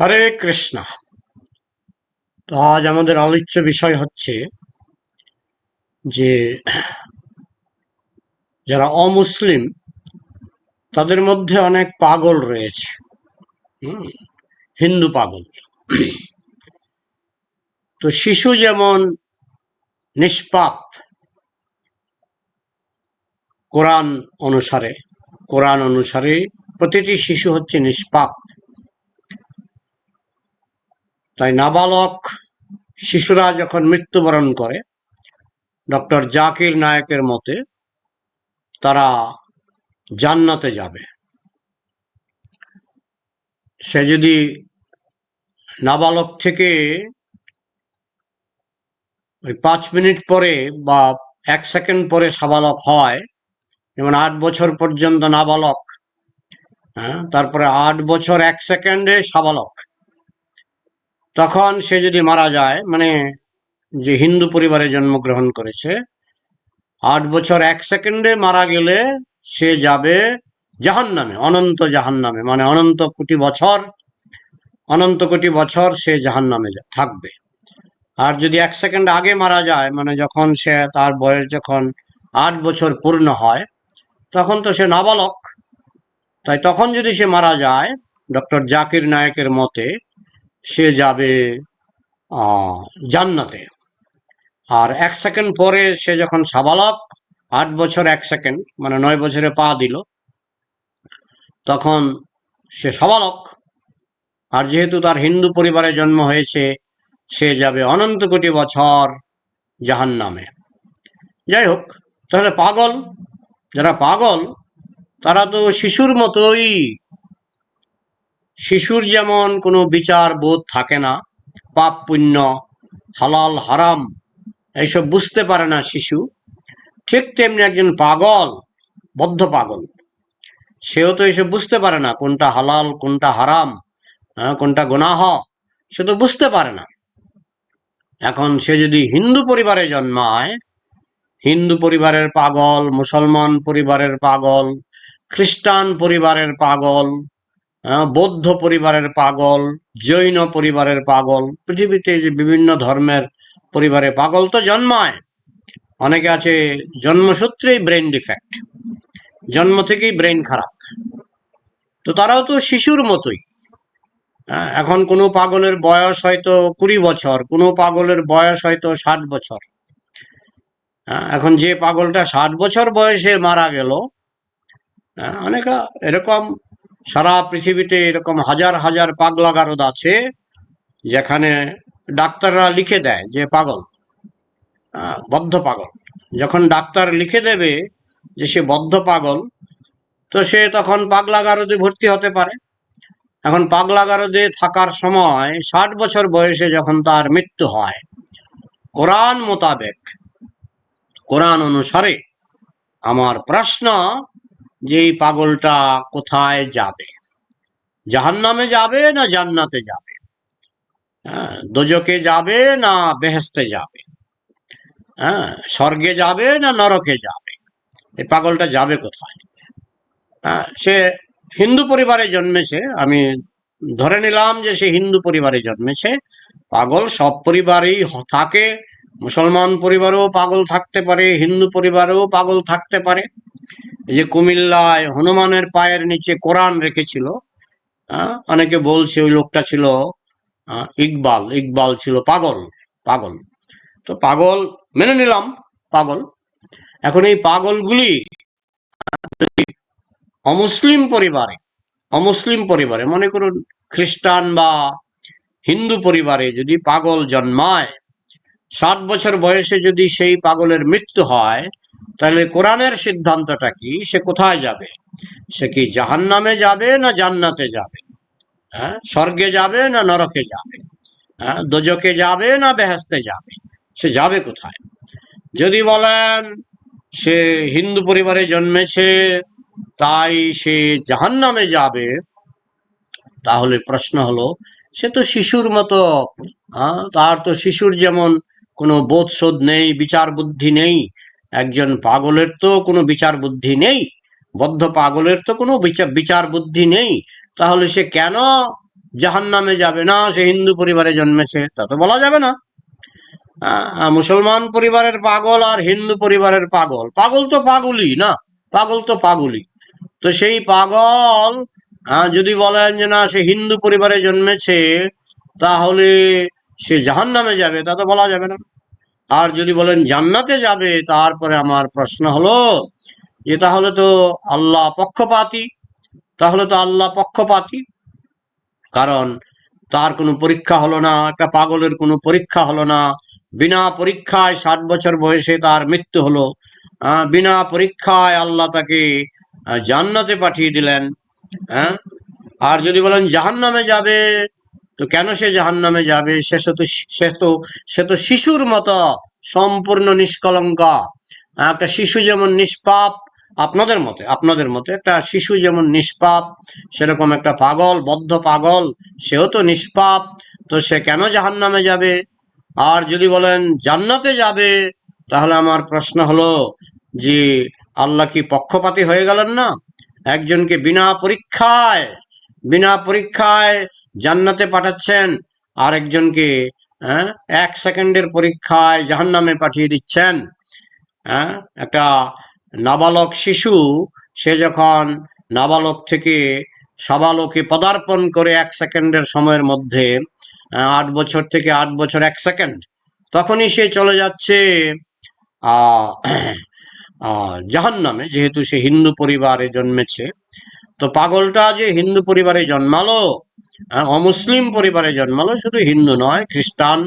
হরে কৃষ্ণ। তো আজ আমাদের আলোচ্য বিষয় হচ্ছে যে, যারা অমুসলিম, তাদের মধ্যে অনেক পাগল রয়েছে। হিন্দু পাগল। তো শিশু যেমন নিষ্পাপ, কোরআন অনুসারে কোরআন অনুসারে প্রতিটি শিশু হচ্ছে নিষ্পাপ। তাই নাবালক শিশুরা যখন মৃত্যুবরণ করে, ডক্টর জাকির নায়কের মতে তারা জান্নাতে যাবে। সে যদি নাবালক থেকে ওই পাঁচ মিনিট পরে বা এক সেকেন্ড পরে সাবালক হয়, যেমন আট বছর পর্যন্ত নাবালক হ্যাঁ তারপরে আট বছর এক সেকেন্ডে সাবালক তখন সে যদি মারা যায় মানে যে হিন্দু পরিবারে জন্মগ্রহণ করেছে, আট বছর এক সেকেন্ডে মারা গেলে সে যাবে জাহান নামে অনন্ত জাহান নামে মানে অনন্ত কোটি বছর, অনন্ত কোটি বছর সে জাহান নামে থাকবে। আর যদি এক সেকেন্ড আগে মারা যায় মানে যখন সে তার বয়স যখন আট বছর পূর্ণ হয়, তখন তো সে নাবালক। তাই তখন যদি সে মারা যায়, ডক্টর জাকির নায়কের মতে সে যাবে জান্নাতে। আর এক সেকেন্ড পরে সে যখন সাবালক, আট বছর এক সেকেন্ড মানে নয় বছরে পা দিল, তখন সে সাবালক। আর যেহেতু তার হিন্দু পরিবারে জন্ম হয়েছে, সে যাবে অনন্ত কোটি বছর জাহান নামে যাই হোক, তাহলে পাগল, যারা পাগল, তারা তো শিশুর মতোই শিশুর যেমন কোনো বিচার বোধ থাকে না পাপ পুণ্য হালাল হারাম এইসব বুঝতে পারে না শিশু। ঠিক তেমনি একজন পাগল বদ্ধ পাগল সেও তো এসব বুঝতে পারে না কোনটা হালাল কোনটা হারাম হ্যাঁ, কোনটা গুনাহ সে তো বুঝতে পারে না। এখন সে যদি হিন্দু পরিবারে জন্মায় হিন্দু পরিবারের পাগল মুসলমান পরিবারের পাগল খ্রিস্টান পরিবারের পাগল বৌদ্ধ পরিবারের পাগল জৈন পরিবারের পাগল পৃথিবীতে যে বিভিন্ন ধর্মের পরিবারে পাগল তো জন্মায়। অনেকে আছে জন্মসূত্রেই ব্রেন ডিফেক্ট জন্ম থেকেই ব্রেন খারাপ। তো তারাও তো শিশুর মতোই। হ্যাঁ, এখন কোনো পাগলের বয়স হয়তো কুড়ি বছর কোনো পাগলের বয়স হয়তো ষাট বছর। হ্যাঁ, এখন যে পাগলটা ষাট বছর বয়সে মারা গেল হ্যাঁ, অনেক এরকম সারা পৃথিবীতে এরকম হাজার হাজার পাগলা গারদ আছে, যেখানে ডাক্তাররা লিখে দেয় যে পাগল বদ্ধ পাগল। যখন ডাক্তার লিখে দেবে যে সে বদ্ধ পাগল, তো সে তখন পাগলা গারদে ভর্তি হতে পারে। এখন পাগলা গারদে থাকার সময় ষাট বছর বয়সে যখন তার মৃত্যু হয়, কোরআন মোতাবেক, কোরআন অনুসারে আমার প্রশ্ন যে এই পাগলটা কোথায় যাবে? জাহান্নামে যাবে না জান্নাতে যাবে? হ্যাঁ দোজকে যাবে না বেহেস্তে যাবে? হ্যাঁ স্বর্গে যাবে না নরকে যাবে? এই পাগলটা যাবে কোথায়? হ্যাঁ সে হিন্দু পরিবারে জন্মেছে। আমি ধরে নিলাম যে সে হিন্দু পরিবারে জন্মেছে। পাগল সব পরিবারেই থাকে। মুসলমান পরিবারেও পাগল থাকতে পারে, হিন্দু পরিবারেও পাগল থাকতে পারে। এই যে কুমিল্লায় হনুমানের পায়ের নিচে কোরআন রেখেছিল অনেকে বলছে ওই লোকটা ছিল ইকবাল ইকবাল ছিল পাগল পাগল। তো পাগল মেনে নিলাম, পাগল। এখন এই পাগলগুলি অমুসলিম পরিবারে অমুসলিম পরিবারে, মনে করুন খ্রিস্টান বা হিন্দু পরিবারে যদি পাগল জন্মায় ষাট বছর বয়সে যদি সেই পাগলের মৃত্যু হয় তাহলে কোরআনের সিদ্ধান্তটা কি? সে কোথায় যাবে? সে কি জাহান্নামে যাবে না জান্নাতে যাবে? হ্যাঁ? স্বর্গে যাবে না নরকে যাবে? হ্যাঁ? দোজকে যাবে না বেহেস্তে যাবে? সে যাবে কোথায়? যদি বলেন সে হিন্দু পরিবারে জন্মেছে তাই সে জাহান্নামে যাবে তাহলে প্রশ্ন হলো সে তো শিশুর মতো আহ, তার তো শিশুর যেমন কোনো বোধ শোধ নেই, বিচার বুদ্ধি নেই। একজন পাগলের তো কোনো বিচার বুদ্ধি নেই। বদ্ধ পাগলের তো কোনো বিচার বুদ্ধি নেই। তাহলে সে কেন জাহান নামে যাবে না? সে হিন্দু পরিবারে জন্মেছে, তা তো বলা যাবে না। মুসলমান পরিবারের পাগল আর হিন্দু পরিবারের পাগল। পাগল তো পাগলই, না? পাগল তো পাগলই। তো সেই পাগল যদি বলেন যে না, সে হিন্দু পরিবারে জন্মেছে, তাহলে সে জাহান নামে যাবে, তা তো বলা যাবে না। আর যদি বলেন জান্নাতে যাবে, তারপরে আমার প্রশ্ন হলো যে তাহলে তো আল্লাহ পক্ষপাতী। তাহলে তো আল্লাহ পক্ষপাতী। কারণ তার কোনো পরীক্ষা হলো না, একটা পাগলের কোনো পরীক্ষা হলো না। বিনা পরীক্ষায় ষাট বছর বয়সে তার মৃত্যু হলো। বিনা পরীক্ষায় আল্লাহ তাকে জান্নাতে পাঠিয়ে দিলেন। হ্যাঁ? আর যদি বলেন জাহান্নামে যাবে তো কেন সে জাহান্নামে যাবে? সে তো সে তো সে তো শিশুর মতো সম্পূর্ণ নিষ্কলঙ্ক। একটা শিশু যেমন নিষ্পাপ, আপনাদের মতে আপনাদের মতে একটা শিশু যেমন নিষ্পাপ, সেরকম একটা পাগল, বদ্ধ পাগল, সেও তো নিষ্পাপ, তো সে কেন জাহান্নামে যাবে? আর যদি বলেন জান্নাতে যাবে, তাহলে আমার প্রশ্ন হলো যে আল্লাহ কি পক্ষপাতী হয়ে গেলেন না? একজনকে বিনা পরীক্ষায় বিনা পরীক্ষায় জান্নাতে পাঠাচ্ছেন আর একজনকে হ্যাঁ, এক সেকেন্ডের পরীক্ষায় জাহান্নামে পাঠিয়ে দিচ্ছেন। হ্যাঁ একটা নাবালক শিশু সে যখন নাবালক থেকে সাবালকে পদার্পণ করে এক সেকেন্ডের সময়ের মধ্যে আহ, আট বছর থেকে আট বছর এক সেকেন্ড তখনই সে চলে যাচ্ছে জাহান নামে যেহেতু সে হিন্দু পরিবারে জন্মেছে। তো পাগলটা যে হিন্দু পরিবারে জন্মালো অমুসলিম পরিবারে জন্মালো, শুধু হিন্দু নয়, খ্রিস্টান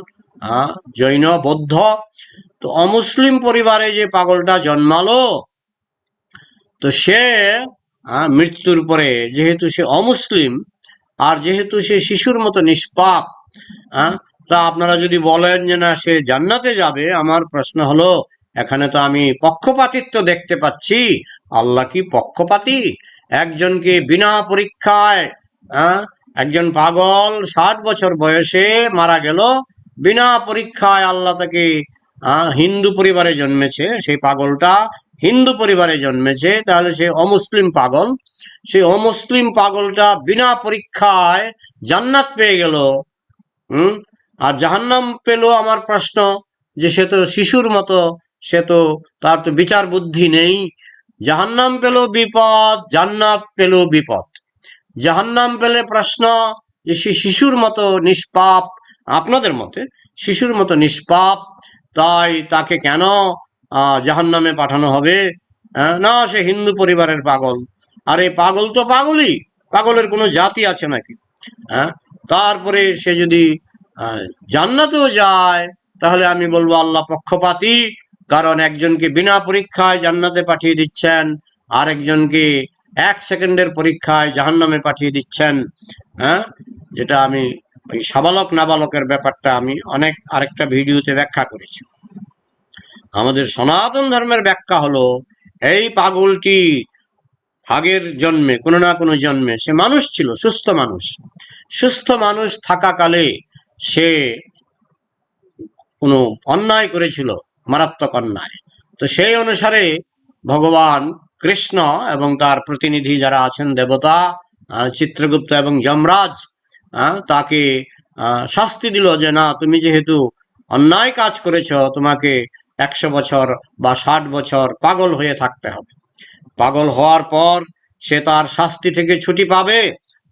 জৈন, বৌদ্ধ। তো অমুসলিম পরিবারে যে পাগলটা জন্মালো, তো সে মৃত্যুর পরে যেহেতু সে অমুসলিম, আর যেহেতু সে শিশুর মতো নিষ্পাপ তা আপনারা যদি বলেন যে না, সে জান্নাতে যাবে, আমার প্রশ্ন হলো, এখানে তো আমি পক্ষপাতিত্ব দেখতে পাচ্ছি। আল্লাহ কি পক্ষপাতী? একজনকে বিনা পরীক্ষায় একজন পাগল ষাট বছর বয়সে মারা গেল। বিনা পরীক্ষায় আল্লাহ তাকে হিন্দু পরিবারে জন্মেছে। সেই পাগলটা হিন্দু পরিবারে জন্মেছে। তাহলে সে অমুসলিম পাগল। সেই অমুসলিম পাগলটা বিনা পরীক্ষায় জান্নাত পেয়ে গেল। হুম? আর জাহান্নাম পেল আমার প্রশ্ন যে সে তো শিশুর মতো, সে তো, তার তো বিচার বুদ্ধি নেই। জাহান্নাম পেল বিপদ, জান্নাত পেল বিপদ। জাহান্নাম পেলে প্রশ্ন, যে শিশুর মতো নিষ্পাপ, আপনাদের মতে শিশুর মতো নিষ্পাপ, তাই তাকে কেন জাহান্নামে পাঠানো হবে? না, সে হিন্দু পরিবারের পাগল। আরে, পাগল তো পাগলই, পাগলের কোনো জাতি আছে নাকি? হ্যাঁ তারপরে সে যদি জান্নাতেও যায়, তাহলে আমি বলব আল্লাহ পক্ষপাতী, কারণ একজনকে বিনা পরীক্ষায় জান্নাতে পাঠিয়ে দিচ্ছেন আর একজনকে এক সেকেন্ডের পরীক্ষায় জাহান্নামে পাঠিয়ে দিচ্ছেন হ্যাঁ? যেটা আমি ওই সাবালক নাবালকের ব্যাপারটা আমি অনেক আরেকটা ভিডিওতে ব্যাখ্যা করেছি। আমাদের সনাতন ধর্মের ব্যাখ্যা হলো, এই পাগলটি আগের জন্মে, কোনো না কোনো জন্মে সে মানুষ ছিল, সুস্থ মানুষ। সুস্থ মানুষ থাকাকালে সে কোনো অন্যায় করেছিল, মারাত্মক অন্যায়। তো সেই অনুসারে ভগবান কৃষ্ণ এবং তার প্রতিনিধি যারা আছেন দেবতা চিত্রগুপ্ত এবং যমরাজ তাকে শাস্তি দিল যে না, তুমি যেহেতু অন্যায় কাজ করেছ, তোমাকে একশো বছর বা ষাট বছর পাগল হয়ে থাকতে হবে। পাগল হওয়ার পর সে তার শাস্তি থেকে ছুটি পাবে।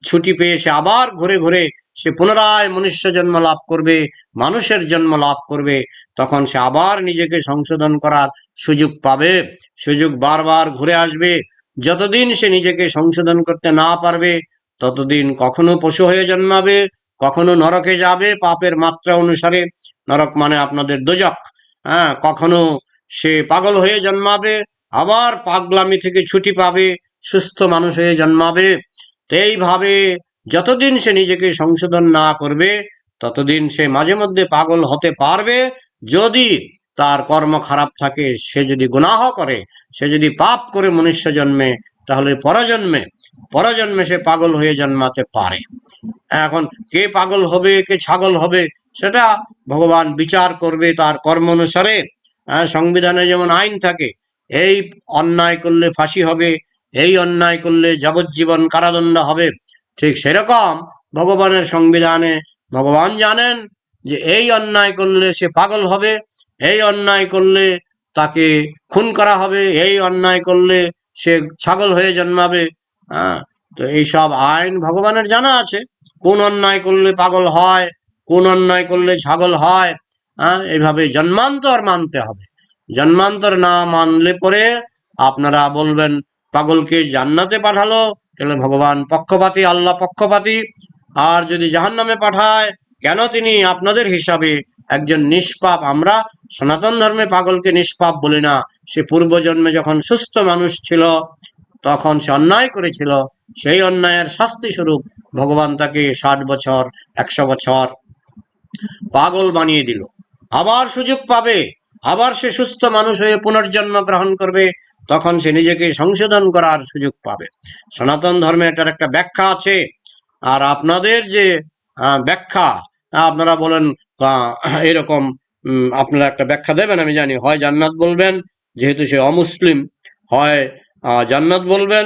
ছুটি পেয়ে সে আবার ঘুরে ঘুরে সে পুনরায় মনুষ্য জন্ম লাভ করবে, মানুষের জন্ম লাভ করবে, তখন সে আবার নিজেকে সংশোধন করার সুযোগ পাবে। সুযোগ বারবার ঘুরে আসবে। যতদিন সে নিজেকে সংশোধন করতে না পারবে, ততদিন কখনো পশু হয়ে জন্মাবে, কখনো নরকে যাবে পাপের মাত্রা অনুসারে। নরক মানে আপনাদের দোজক। হ্যাঁ কখনো সে পাগল হয়ে জন্মাবে, আবার পাগলামি থেকে ছুটি পাবে, সুস্থ মানুষ হয়ে জন্মাবে। তো এইভাবে যতদিন সে নিজেকে সংশোধন না করবে ততদিন সে মাঝে মধ্যে পাগল হতে পারবে। যদি তার কর্ম খারাপ থাকে সে যদি গুনাহ করে সে যদি পাপ করে মনুষ্য জন্মে তাহলে পরজন্মে পরজন্মে সে পাগল হয়ে জন্মাতে পারে। এখন কে পাগল হবে কে ছাগল হবে সেটা ভগবান বিচার করবে তার কর্ম অনুসারে। হ্যাঁ, সংবিধানে যেমন আইন থাকে এই অন্যায় করলে ফাঁসি হবে এই অন্যায় করলে যাবজ্জীবন কারাদণ্ড হবে। ঠিক সেরকম ভগবানের সংবিধানে ভগবান জানেন যে এই অন্যায় করলে সে পাগল হবে, এই অন্যায় করলে তাকে খুন করা হবে, এই অন্যায় করলে সে ছাগল হয়ে জন্মাবে। হ্যাঁ তো এইসব আইন ভগবানের জানা আছে। কোন অন্যায় করলে পাগল হয়, কোন অন্যায় করলে ছাগল হয় হ্যাঁ এইভাবে জন্মান্তর মানতে হবে। জন্মান্তর না মানলে পরে আপনারা বলবেন, পাগলকে জান্নাতে পাঠালো তাহলে ভগবান পক্ষপাতী, আল্লাহ পক্ষপাতী। আর যদি জাহান্নামে পাঠায়, কেন তিনি আপনাদের হিসাবে একজন নিষ্পাপ? আমরা সনাতন ধর্মে পাগলকে নিষ্পাপ বলি না। সে পূর্বজন্মে যখন সুস্থ মানুষ ছিল, তখন সে অন্যায় করেছিল। সেই অন্যায়ের শাস্তি স্বরূপ ভগবান তাকে ষাট বছর, একশো বছর পাগল বানিয়ে দিল। আবার সুযোগ পাবে। আবার সে সুস্থ মানুষ হয়ে পুনর্জন্ম গ্রহণ করবে। তখন সে নিজেকে সংশোধন করার সুযোগ পাবে। সনাতন ধর্মে এটার একটা ব্যাখ্যা আছে। আর আপনাদের যে ব্যাখ্যা, আপনারা বলেন এরকম আপনারা একটা ব্যাখ্যা দেবেন, আমি জানি, হয় জান্নাত বলবেন, যেহেতু সে অমুসলিম, হয় জান্নাত বলবেন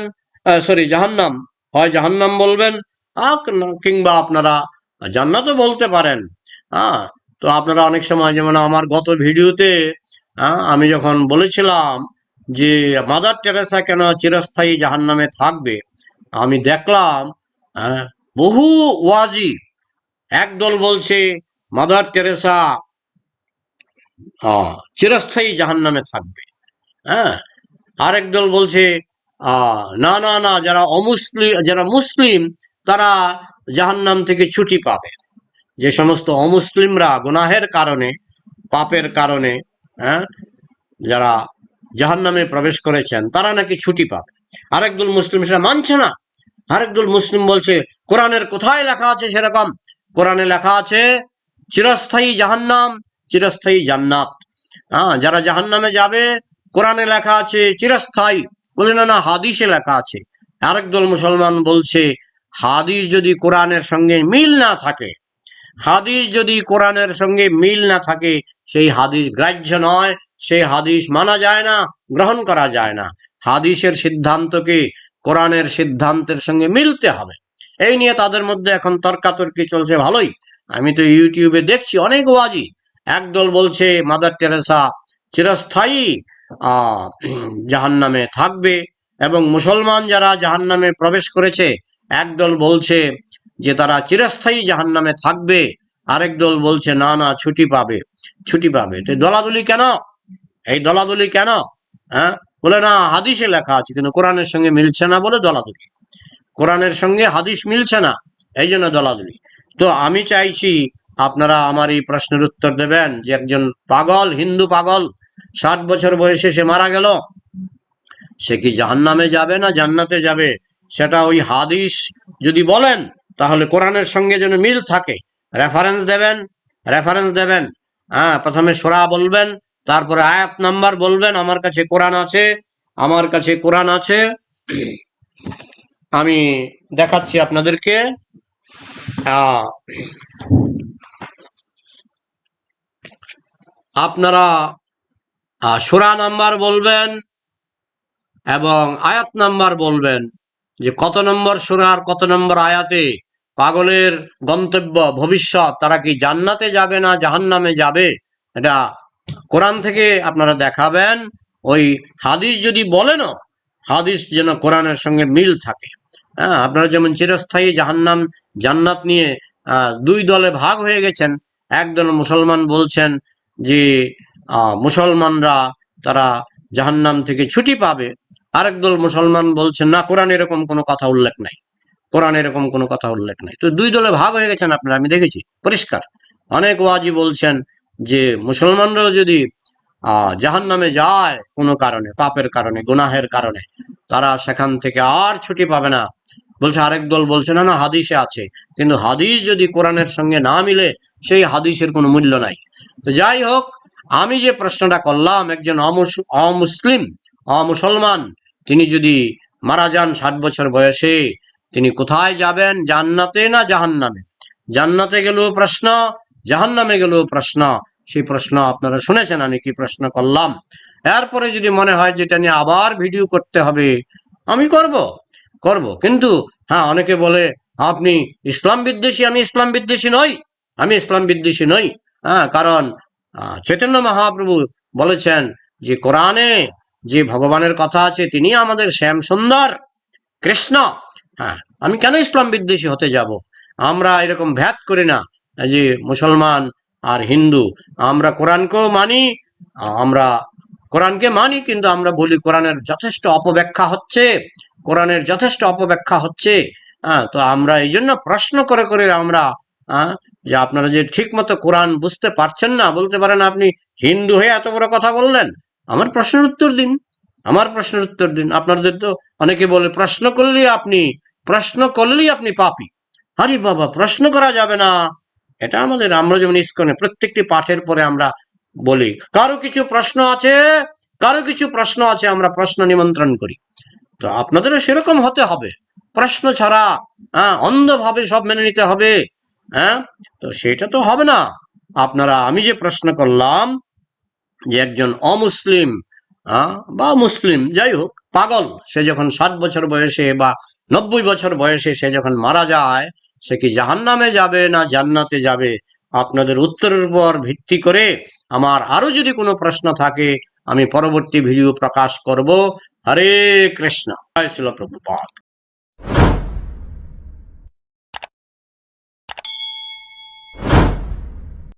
সরি, জাহান্নাম, হয় জাহান্নাম বলবেন কিংবা আপনারা জান্নাতও বলতে পারেন হ্যাঁ তো আপনারা অনেক সময়, যেমন আমার গত ভিডিওতে আমি যখন বলেছিলাম যে মাদার টেরেসা কেন চিরস্থায়ী জাহান্নামে থাকবে? আমি দেখলাম আহ, বহু ওয়াজি একদল বলছে মাদার টেরেসা চিরস্থায়ী জাহান্নামে থাকবে। হ্যাঁ আরেক দল বলছে না না না যারা অমুসলিম যারা মুসলিম তারা জাহান্নাম থেকে ছুটি পাবে। যে সমস্ত অমুসলিমরা গুনাহের কারণে পাপের কারণে হ্যাঁ যারা জাহান্নামে প্রবেশ করেছেন, তারা নাকি ছুটি পাবে। আরেকদল মুসলিম সেটা মানছে না। আরেকদল মুসলিম বলছে, কোরআনের কোথায় লেখা আছে সেরকম? কোরআনে লেখা আছে, চিরস্থায়ী জাহান্নাম, চিরস্থায়ী জান্নাত। হ্যাঁ যারা জাহান্নামে যাবে, কোরআনে লেখা আছে, চিরস্থায়ী। বলে, না না, হাদিসে লেখা আছে। আরেকদল মুসলমান বলছে, হাদিস যদি কোরআনের সঙ্গে মিল না থাকে হাদিস যদি কোরআনের সঙ্গে মিল না থাকে, সেই হাদিস গ্রাহ্য নয়, সেই হাদিস মানা যায় না, গ্রহণ করা যায় না। হাদিসের সিদ্ধান্তকে কোরআনের সিদ্ধান্তের সঙ্গে মিলতে হবে। এই নিয়ে তাদের মধ্যে এখন তর্কাতর্কি চলছে ভালোই। আমি তো ইউটিউবে দেখছি অনেক ওয়াজি। একদল বলছে, মাদার টেরেসা চিরস্থায়ী আহ জাহান্নামে থাকবে এবং মুসলমান যারা জাহান্নামে প্রবেশ করেছে, একদল বলছে যে তারা চিরস্থায়ী জাহান্নামে থাকবে। আরেক দল বলছে, না না, ছুটি পাবে ছুটি পাবে। তো দলাদলি কেন? এই দলাদলি কেন? হ্যাঁ? বলে, না, হাদিসে লেখা আছে, কিন্তু কোরআনের সঙ্গে মিলছে না বলে দলাদলি। কোরআনের সঙ্গে হাদিস মিলছে না, এই জন্য দলাদলি। তো আমি চাইছি, আপনারা আমার এই প্রশ্নের উত্তর দেবেন যে একজন পাগল, হিন্দু পাগল, ষাট বছর বয়সে সে মারা গেল। সে কি জাহান্নামে যাবে না জান্নাতে যাবে? সেটা ওই হাদিস যদি বলেন তাহলে কোরআনের সঙ্গে যেন মিল থাকে। রেফারেন্স দেবেন রেফারেন্স দেবেন। হ্যাঁ প্রথমে সোরা বলবেন তারপরে আয়াত নাম্বার বলবেন আমার কাছে কোরআন আছে আমার কাছে কোরআন আছে। আমি দেখাচ্ছি আপনাদেরকে। আহ, আপনারা সোরা নাম্বার বলবেন এবং আয়াত নাম্বার বলবেন যে কত নম্বর সুরার কত নম্বর আয়াতে পাগলের গন্তব্য, ভবিষ্যৎ, তারা কি জান্নাতে যাবে না জাহান্নামে যাবে? এটা কোরআন থেকে আপনারা দেখাবেন। ওই হাদিস যদি বলেনও হাদিস যেন কোরআনের সঙ্গে মিল থাকে। হ্যাঁ আপনারা যেমন চিরস্থায়ী জাহান্নাম, জান্নাত নিয়ে দুই দলে ভাগ হয়ে গেছেন। একদল মুসলমান বলছেন যে মুসলমানরা তারা জাহান্নাম থেকে ছুটি পাবে। আরেক দল মুসলমান বলছেন, না, কোরআন এরকম কোনো কথা উল্লেখ নাই। কোরআন এরকম কোনো কথা উল্লেখ নাই। তো দুই দলে ভাগ হয়ে গেছেন আপনারা, আমি দেখেছি। পরিষ্কার। অনেক ওয়াজি বলছেন যে, মুসলমানরাও যদি জাহান নামে যায় কোনো কারণে, পাপের কারণে, গুনাহের কারণে, তারা সেখান থেকে আর ছুটি পাবে না। বলছে, আরেক দল বলছে, না না, হাদিসে আছে। কিন্তু হাদিস যদি কোরআনের সঙ্গে না মিলে, সেই হাদিসের কোনো মূল্য নাই। তো যাই হোক, আমি যে প্রশ্নটা করলাম, একজন অমুস- অমুসলিম, অমুসলমান, তিনি যদি মারা যান ষাট বছর বয়সে তিনি কোথায় যাবেন? জান্নাতে না জাহান্নামে? জান্নাতে গেলেও প্রশ্ন, জাহান্নামে গেলেও প্রশ্ন। সেই প্রশ্ন আপনারা শুনেছেন, আমি কি প্রশ্ন করলাম? এরপরে যদি মনে হয় যেটা নিয়ে আবার ভিডিও করতে হবে, আমি করব করব। কিন্তু হ্যাঁ অনেকে বলে, আপনি ইসলাম বিদ্বেষী, আমি ইসলাম বিদ্বেষী নই, আমি ইসলাম বিদ্বেষী নই। হ্যাঁ কারণ চৈতন্য মহাপ্রভু বলেছেন যে, কোরআনে যে ভগবানের কথা আছে, তিনি আমাদের শ্যাম সুন্দর, কৃষ্ণ। হ্যাঁ আমি কেন ইসলাম বিদ্বেষী হতে যাব? আমরা এরকম ভ্যাত করি না। যে মুসলমান আর হিন্দু, আমরা কোরআনকেও মানি, আমরা কোরআনকে মানি, কিন্তু আমরা বলি কোরআনের যথেষ্ট অপব্যাখ্যা হচ্ছে, কোরআনের যথেষ্ট অপব্যাখ্যা হচ্ছে হ্যাঁ তো আমরা এই জন্য প্রশ্ন করে করে আমরা হ্যাঁ যে আপনারা যে ঠিক মতো কোরআন বুঝতে পারছেন না, বলতে পারেন আপনি হিন্দু হয়ে এত বড় কথা বললেন, আমার প্রশ্নের উত্তর দিন, আমার প্রশ্নের উত্তর দিন। আপনাদের তো অনেকে বলে প্রশ্ন করলে আপনি প্রশ্ন করলেই আপনি পাপি। আরে বাবা প্রশ্ন করা যাবে না। এটা আমাদের আমরা যেমন ইস্কনে প্রত্যেকটি পাঠের পরে আমরা বলি কারও কিছু প্রশ্ন আছে কারও কিছু প্রশ্ন আছে আমরা প্রশ্ন নিমন্ত্রণ করি। তো আপনাদেরও সেরকম হতে হবে। প্রশ্ন ছাড়া হ্যাঁ অন্ধভাবে সব মেনে নিতে হবে হ্যাঁ? তো সেটা তো হবে না। আপনারা আমি যে প্রশ্ন করলাম যে একজন অমুসলিম আহ, বা মুসলিম যাই হোক পাগল সে যখন ষাট বছর বয়সে বা নব্বই বছর বয়সে সে যখন মারা যায়, সে কি জাহান্নামে যাবে না জান্নাতে যাবে? আপনাদের উত্তরের উপর ভিত্তি করে আমার আরও যদি কোনো প্রশ্ন থাকে, আমি পরবর্তী ভিডিও প্রকাশ করব। হরে কৃষ্ণ। জয় শিল প্রভুপাদ।